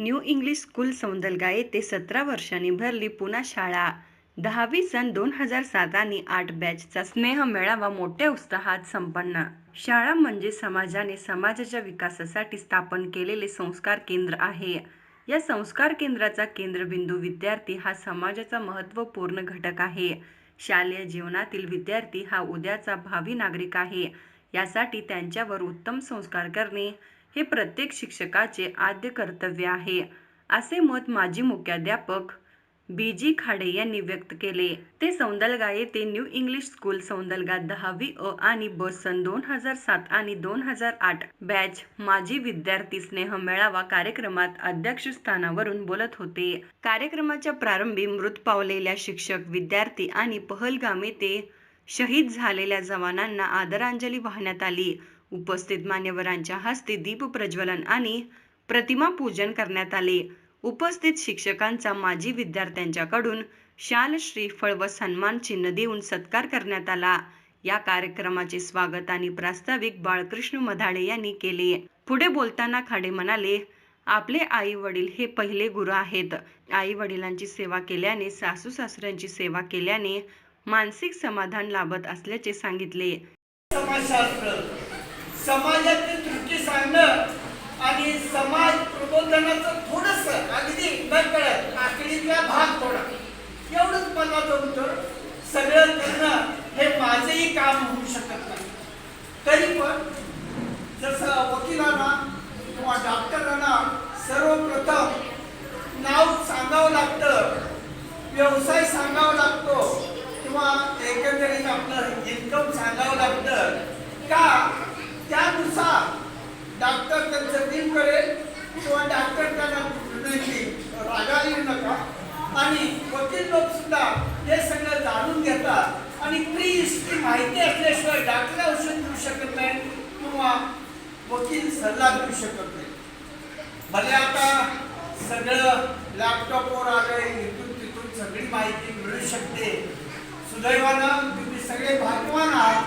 New English school सौंदलगा येथे सतरा वर्षांनी भरली पुन्हा शाळा. दहावी सन दोन हजार सात आणि आठ बॅचचा स्नेह मेळावा मोठ्या उत्साहात संपन्न. शाळा म्हणजे समाजाने समाजाच्या विकासासाठी स्थापन केलेले संस्कार केंद्र आहे. या संस्कार केंद्राचा केंद्रबिंदू विद्यार्थी हा समाजाचा महत्त्वपूर्ण घटक आहे. शालेय जीवनातील विद्यार्थी हा उद्याचा भावी नागरिक आहे. यासाठी त्यांच्यावर उत्तम संस्कार करणे हे प्रत्येक शिक्षकाचे आद्य कर्तव्य आहे असे मत माजी मुख्याध्यापक बी जी खाडे यांनी व्यक्त केले. ते सौंदलगा येथे न्यू इंग्लिश स्कूल सौंदलगा दहावी अ आणि ब सन दोन हजार सात आणि दोन हजार आठ. बॅच माजी विद्यार्थी स्नेह मेळावा कार्यक्रमात अध्यक्षस्थानावरून बोलत होते. कार्यक्रमाच्या प्रारंभी मृत पावलेल्या शिक्षक विद्यार्थी आणि पहलगाम येथे शहीद झालेल्या जवानांना आदरांजली वाहण्यात आली. उपस्थित मान्यवरांच्या हस्ते दीप प्रज्वलन आणि प्रतिमा पूजन करण्यात आले. उपस्थित शिक्षकांचा माजी विद्यार्थ्यांच्याकडून शाल श्रीफळ व सन्मान चिन्ह देऊन सत्कार करण्यात आला. या कार्यक्रमाचे स्वागत आणि प्रास्ताविक बाळकृष्ण मधाडे यांनी केले. पुढे बोलताना खाडे म्हणाले आपले आई वडील हे पहिले गुरु आहेत. आई वडिलांची सेवा केल्याने सासू सासऱ्यांची सेवा केल्याने मानसिक समाधान लाभत असल्याचे सांगितले. समाजशास्त्र समाजातली त्रुटी सांगणं आणि समाज प्रबोधनाचं थोडस अगदी नकळत आखडीतला भाग थोडा एवढंच मला जमतं. सगळं करणं हे माझंही काम होऊ शकत नाही. तरी पण जसं वकिलांना किंवा डॉक्टरांना सर्वप्रथम नाव सांगावं लागतं व्यवसाय सांगावा लागतो किंवा एकंदरीत आपलं इन्कम सांगावं लागतं का त्यानुसार डॉक्टर त्यांचं बिल करेल किंवा डॉक्टर त्यांना विनंती रागाला येऊ नका आणि वकील लोक सुद्धा हे सगळं जाणून घेतात आणि प्री हिस्ट्री माहिती असल्याशिवाय डॉक्टर औषध देऊ शकत नाही किंवा वकील सल्ला देऊ शकत नाही. भले आता सगळं लॅपटॉपवर आलंय इथून तिथून सगळी माहिती मिळू शकते. सुदैवानं तुम्ही सगळे भाग्यवान आहात.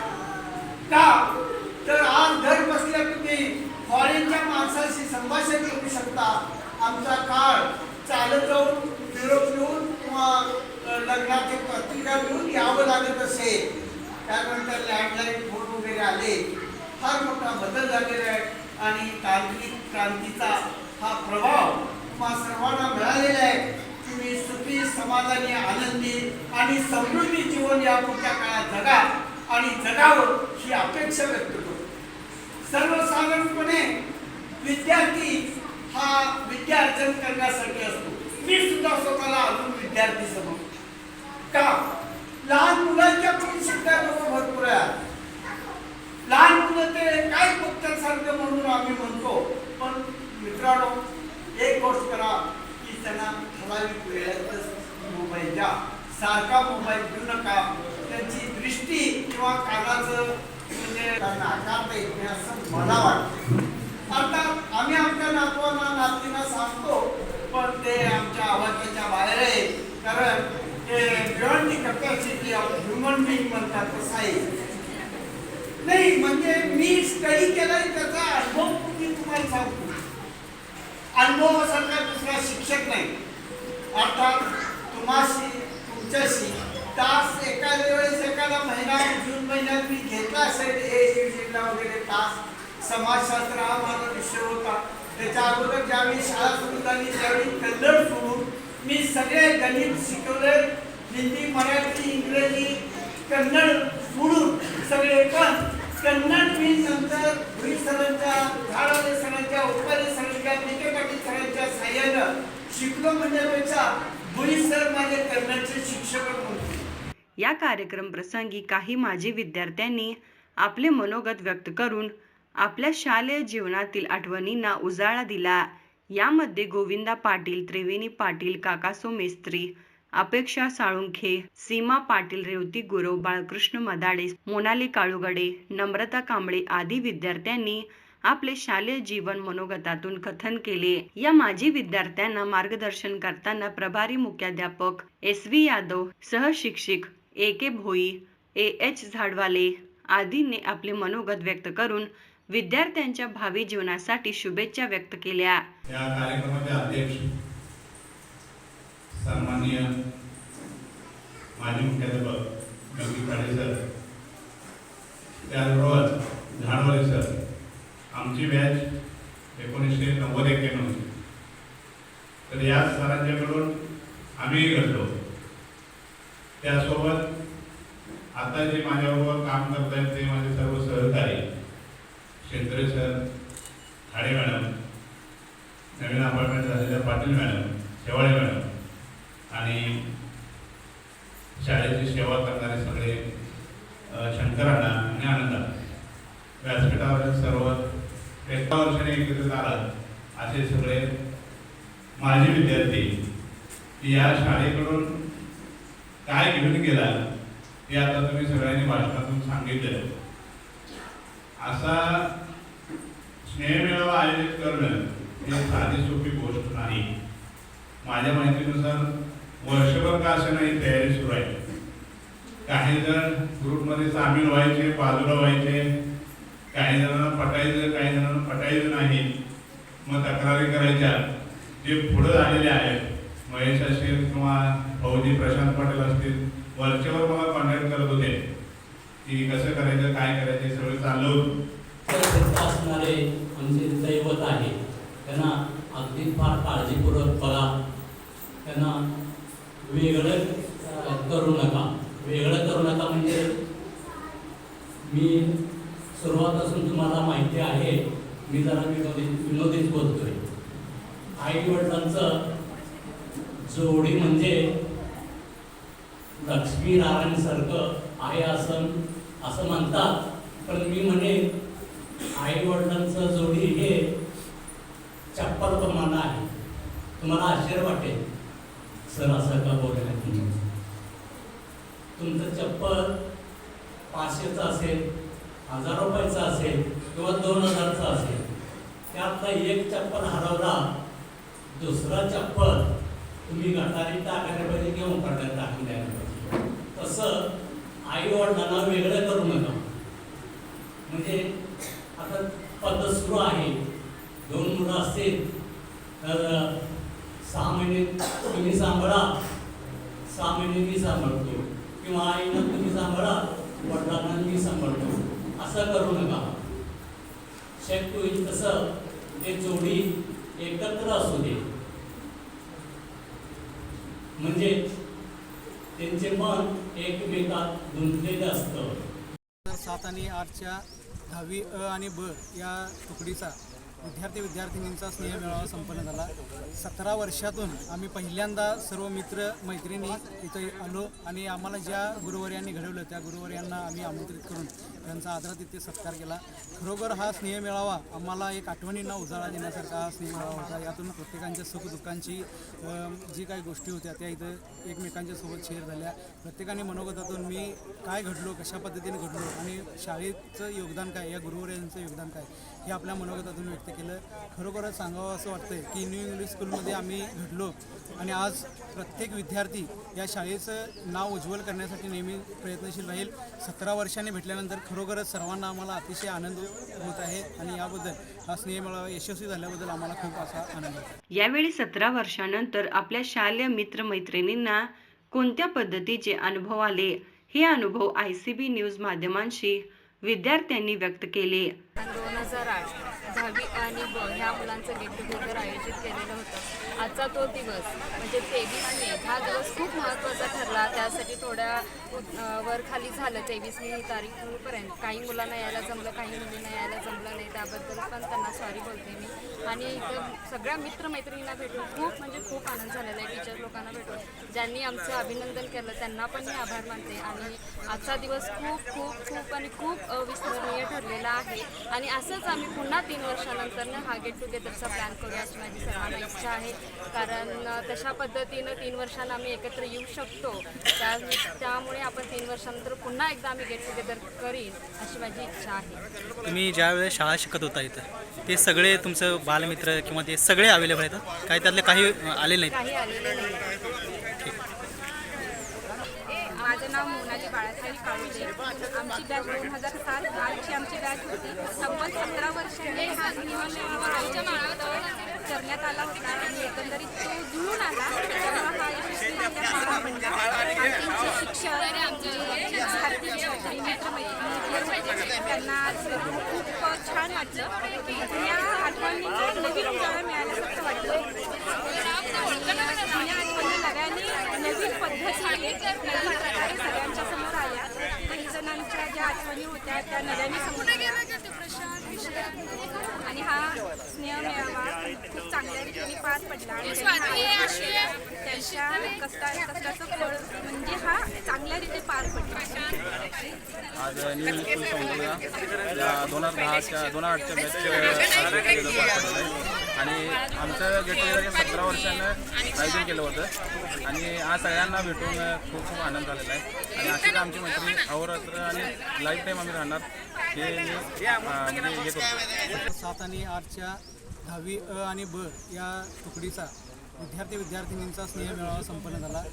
का? तर आज घर बसल्या तुम्ही फॉरेनच्या माणसाशी संभाषण करू शकता. आमचा काळ चालत जाऊन निरोप घेऊन किंवा लग्नाची पत्रिका घेऊन यावं लागत असेल. त्यानंतर लँडलाईन फोन वगैरे आले. फार मोठा बदल झालेला आहे. आणि तांत्रिक क्रांतीचा हा प्रभाव तुम्हा सर्वांना मिळालेला आहे. तुम्ही सुखी समाधानी आनंदी आणि समृद्धी जीवन या पुढच्या काळात जगा आणि जगावं ही अपेक्षा व्यक्त करतो सर्वसाधारणपणे विद्यार्थी हा विद्यार्जन करण्यासाठी असतो. मी सुद्धा स्वतःला अजून विद्यार्थी समजतो. का? लहान मुलांच्या पण शिकता लोक भरपूर आहेत लहान मुलं ते काय बघतात म्हणून आम्ही म्हणतो पण मित्रांनो एक गोष्ट करा की त्यांना ठराविक वेळेतच मोबाईल द्या सारखा मोबाईल देऊ नका. त्यांची दृष्टी किंवा कानाचं म्हणजे नाकारता येत नाही असं मला वाटतं अर्थात आम्ही आमच्या नातवांना नातींना सांगतो पण ते आमच्या आवाजाच्या बाहेर आहे कारण ते beyond the capacity of human being म्हणतात तसं आहे नाही म्हणजे मी स्टडी केलाय त्याचा अनुभव मी तुम्हाला सांगतो? अनुभवासारखा दुसरा शिक्षक नाही. अर्थात तुम्हाशी तुमच्याशी तास एखाद्या वेळेस एखादा महिना जून महिन्यात मी घेतला असेल ए सीला e वगैरे तास. समाजशास्त्र हा माझा विषय होता. त्याच्या अगोदर ज्यावेळी शाळा सुरू झाली त्यावेळी कन्नड सोडून मी सगळे गणित शिकवले. हिंदी मराठी इंग्रजी कन्नड सोडून सगळे पण कन्नड नंतर भुई सरांच्या झाडाले सरांच्या सरांच्या पाटील सरांच्या शिकलो म्हणण्यापेक्षा भुई सर माझे कन्नडचे शिक्षक होते या कार्यक्रम प्रसंगी काही माजी विद्यार्थ्यांनी आपले मनोगत व्यक्त करून आपल्या शालेय जीवनातील आठवणींना उजाळा दिला. यामध्ये गोविंदा पाटील त्रिवेणी पाटील काकासो मेस्त्री अपेक्षा साळुंखे सीमा पाटील रेवती गुरव बाळकृष्ण मदाडे मोनाली काळुगडे नम्रता कांबळे आदी विद्यार्थ्यांनी आपले शालेय जीवन मनोगतातून कथन केले. या माजी विद्यार्थ्यांना मार्गदर्शन करताना प्रभारी मुख्याध्यापक S V Yadav सहशिक्षिक A K Bhoi A H Zadwale आदींनी आपले मनोगत व्यक्त करून विद्यार्थ्यांच्या भावी जीवनासाठी शुभेच्छा व्यक्त केल्या. या कार्यक्रमाचे अध्यक्ष सन्माननीय माजी मुख्याध्यापक गंगी पाटील सर त्याचबरोबर झाडवाले सर आमची बॅच एकोणीसशे नव्वद एक्क्याण्णवची तर या सरांच्याकडून आम्ही घडलो. त्यासोबत आता जे माझ्याबरोबर काम करत आहेत ते माझे सर्व सहकारी शेंद्रे सर खाडे मॅडम नवीन अपार्टमेंट झालेल्या पाटील मॅडम शेवाळे मॅडम आणि शाळेची सेवा करणारे सगळे शंकरांना आणि आनंदा व्यासपीठावर सर्व एका वर्षाने एकत्रित आलात असे सगळे माजी विद्यार्थी या शाळेकडून काय घेऊन गेला हे आता तुम्ही सगळ्यांनी भाषणातून सांगितलं. असा स्नेहमेळावा आयोजित करणं ही साधी सोपी गोष्ट नाही. माझ्या माहितीनुसार वर्षभर का असं नाही तयारी सुरू आहे. काही जण ग्रुपमध्ये सामील व्हायचे बाजूला व्हायचे. काही जणांना पटायचं काही जणांना पटायचं नाही. मग तक्रारी करायच्या. जे पुढं झालेले आहेत महेश असतील किंवा भाऊजी प्रशांत पाटील असतील वर्षभर मला कॉन्टॅक्ट करत होते. की कसं करायचं काय करायचं सगळं चाललं होतं. असणारे आमचे दैवत आहे त्यांना अगदी फार काळजीपूर्वक बघा. वेगळं करू नका. वेगळं करू नका म्हणजे मी सुरुवातापासून तुम्हाला माहिती आहे मी जरा विनोदी विनोदीच बोलतोय. आई वडिलांचं जोडी म्हणजे लक्ष्मी नारायणसारखं आहे असं असं म्हणतात. पण मी म्हणे आई वडिलांचं जोडी हे चप्पल प्रमाण आहे. तुम्हाला आश्चर्य वाटेल सर असं का बोलले तुम्ही तुमचं चप्पल पाचशेचं असेल हजार रुपयाचं असेल किंवा दोन हजारचं असेल त्यातला एक चप्पल हरवला दुसरा चप्पल आई टाकायला पाहिजे किंवा उपाट्यात टाकून द्यायला. पाहिजे तसं आई वडिलांना वेगळं करू नका. म्हणजे आता पद्धत सुरू आहे. दोन मुलं असतील तर सहा महिने तुम्ही सांभाळा. सहा महिने मी सांभाळतो. किंवा आईनं तुम्ही सांभाळा वडिलांना मी सांभाळतो. असं करू नका. शक्य होईल तसं ते जोडी एकत्र असू दे. म्हणजे त्यांचे मन एकमेकात गुंतलेलं असतं. दोन हजार सात आणि आठच्या दहावी अ आणि ब या तुकडीचा विद्यार्थी विद्यार्थिनींचा स्नेह मेळावा संपन्न झाला. सतरा वर्षातून आम्ही पहिल्यांदा सर्व मित्र मैत्रिणी इथं आलो आणि आम्हाला ज्या गुरुवर्यांनी घडवलं त्या गुरुवर्यांना आम्ही आमंत्रित करून त्यांचा आदरातिथ्य सत्कार केला. खरोखर हा स्नेह मेळावा आम्हाला एक आठवणींना उजाळा देण्यासारखा हा स्नेह मेळावा होता. यातून प्रत्येकांच्या सुखदुःखांची जी काही गोष्टी होत्या त्या इथं एकमेकांच्या सोबत शेअर झाल्या. प्रत्येकाने मनोगतातून मी काय घडलो कशा पद्धतीने घडलो आणि शाळेचं योगदान काय या गुरुवर्यांचं योगदान काय हे आपल्या मनोगतातून व्यक्त केलं खरोखरच सांगावं असं वाटतंय की न्यू इंग्लिश स्कूलमध्ये आम्ही घडलो आणि आज प्रत्येक विद्यार्थी या शाळेचं नाव उज्ज्वल करण्यासाठी नेहमी प्रयत्नशील राहील. सतरा वर्षांनी भेटल्यानंतर खरोखरच सर्वांना आम्हाला अतिशय आनंद होत आहे आणि याबद्दल हा स्नेह मेळावा यशस्वी झाल्याबद्दल आम्हाला खूप असा आनंद होतो. यावेळी सतरा वर्षानंतर आपल्या शालेय मित्रमैत्रिणींना कोणत्या पद्धतीचे अनुभव आले? हे अनुभव आय सी बी न्यूज माध्यमांशी विद्यार्थ्यांनी व्यक्त केले. दोन हजार आठ दहावी आणि ब ह्या मुलांचं गेट टुगेदर आयोजित केलेलं होतं. आजचा तो दिवस म्हणजे तेवीस मे हा दिवस खूप महत्त्वाचा ठरला. त्यासाठी थोड्या वर खाली झालं. तेवीस मे ही तारीख होईपर्यंत. काही मुलांना यायला जमलं काही मुलींना यायला जमलं नाही. त्याबद्दल पण त्यांना सॉरी बोलते मी. आणि इथं सगळ्या मित्रमैत्रिणींना भेटून खूप म्हणजे खूप आनंद झालेला आहे. टीचर लोकांना भेटून. ज्यांनी आमचं अभिनंदन केलं त्यांना पण मी आभार मानते. आणि आजचा दिवस खूप खूप खूप आणि खूप अविस्मरणीय ठरलेला आहे. आणि असंच आम्ही पुन्हा तीन वर्षानंतर हा गेट टुगेदरचा प्लॅन करूया अशी माझी सर्वांना इच्छा आहे. कारण तशा पद्धतीनं तीन वर्षांना आम्ही एकत्र येऊ शकतो. त्या त्यामुळे आपण तीन वर्षानंतर पुन्हा एकदा आम्ही गेट टुगेदर करीन अशी माझी इच्छा आहे. तुम्ही ज्या वेळेस शाळा शिकत होता इथं ते सगळे तुमचं बालमित्र किंवा ते सगळे अवेलेबल आहेत? काही त्यातले काही अं, आले नाहीत? काही आलेले नाही माझं माझं बाळासाहेब काळुदे आमची बॅच दोन हजार सात आठची आमची बॅच होती. तब्बल सतरा वर्षांनी हा आयोजित करण्यात आला होता आणि एकंदरीत तो जुळून आला. हा शिक्षक आमचे विद्यार्थी मित्रमैत्रिणी त्यांना आज खूप छान वाटलं. या आठवणींचा नवीन उजाळा मिळाल्यासारखं वाटलं. नव्याने नवीन पद्धतीने नवीन प्रकारे सगळ्यांच्या समोर आल्या. काही जणांच्या ज्या आठवणी होत्या त्या नव्याने समोर आल्या. आणि हा स्नेह मेळावा खूप चांगल्या रीतीने पार पडला. आणि त्यांच्या कष्टा कष्टाचं फळ म्हणजे हा चांगल्या रीती पार पडला. आज न्यू इंग्लिश स्कूल सौंदर्य या दोन हजार दहाच्या दोन हजार आठच्या बॅच आणि आमचं गेट टुगेदर सतरा वर्षानं आयोजन केलं होतं. आणि आज सगळ्यांना भेटून खूप खूप आनंद झालेला आहे. आणि अशीच आमची मैत्री अहोरात्र आणि लाईफ टाईम आम्ही राहणार हे मी म्हणजे सात आणि आठच्या दहावी अ आणि ब या तुकडीचा विद्यार्थी विद्यार्थिनींचा स्नेह मेळावा संपन्न झाला.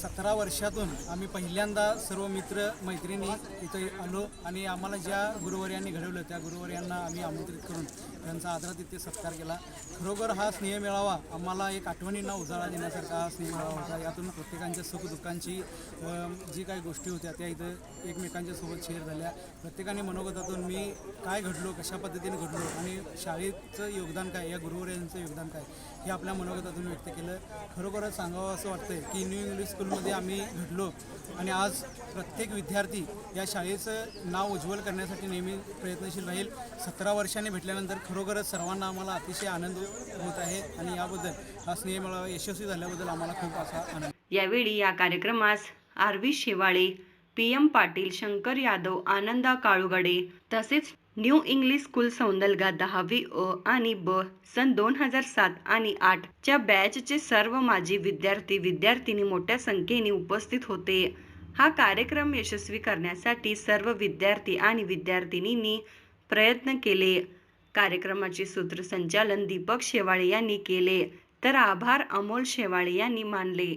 सतरा वर्षातून आम्ही पहिल्यांदा सर्व मित्र मैत्रिणी इथे आलो आणि आम्हाला ज्या गुरुवर्यांनी घडवलं त्या गुरुवर्यांना आम्ही आमंत्रित करून त्यांचा आदरातिथ्य सत्कार केला. खरोखर हा स्नेह मेळावा आम्हाला एक आठवणींना उजाळा देण्यासारखा हा स्नेह मेळावा होता. यातून प्रत्येकांच्या सुखदुःखांची जी काही गोष्टी होत्या त्या इथं एकमेकांच्या सोबत शेअर झाल्या. प्रत्येकाने मनोगतातून मी काय घडलो कशा पद्धतीने घडलो आणि शाळेचं योगदान काय या गुरुवर्यांचं योगदान काय हे आपल्या मनोगतातून व्यक्त केलं. खरोखरच सांगावं असं वाटतंय की न्यू इंग्लिश स्कूलमध्ये आम्ही घडलो आणि आज प्रत्येक विद्यार्थी या शाळेचं नाव उज्ज्वल करण्यासाठी नेहमी प्रयत्नशील राहील. सतरा वर्षांनी भेटल्यानंतर खरोखरच सर्वांना आम्हाला अतिशय आनंद होत आहे आणि याबद्दल हा स्नेह मेळावा यशस्वी झाल्याबद्दल आम्हाला खूप असा आनंद. यावेळी या कार्यक्रमास R V Shewale P M Patil Shankar Yadav Ananda Kalugade तसेच न्यू इंग्लिश स्कूल सौंदलगा दहावी अ आणि ब सन दोन हजार सात आणि आठ च्या बॅचचे सर्व माजी विद्यार्थी विद्यार्थिनी मोठ्या संख्येने उपस्थित होते. हा कार्यक्रम यशस्वी करण्यासाठी सर्व विद्यार्थी आणि विद्यार्थिनींनी प्रयत्न केले. कार्यक्रमाचे सूत्रसंचालन दीपक शेवाळे यांनी केले. तर आभार अमोल शेवाळे यांनी मानले.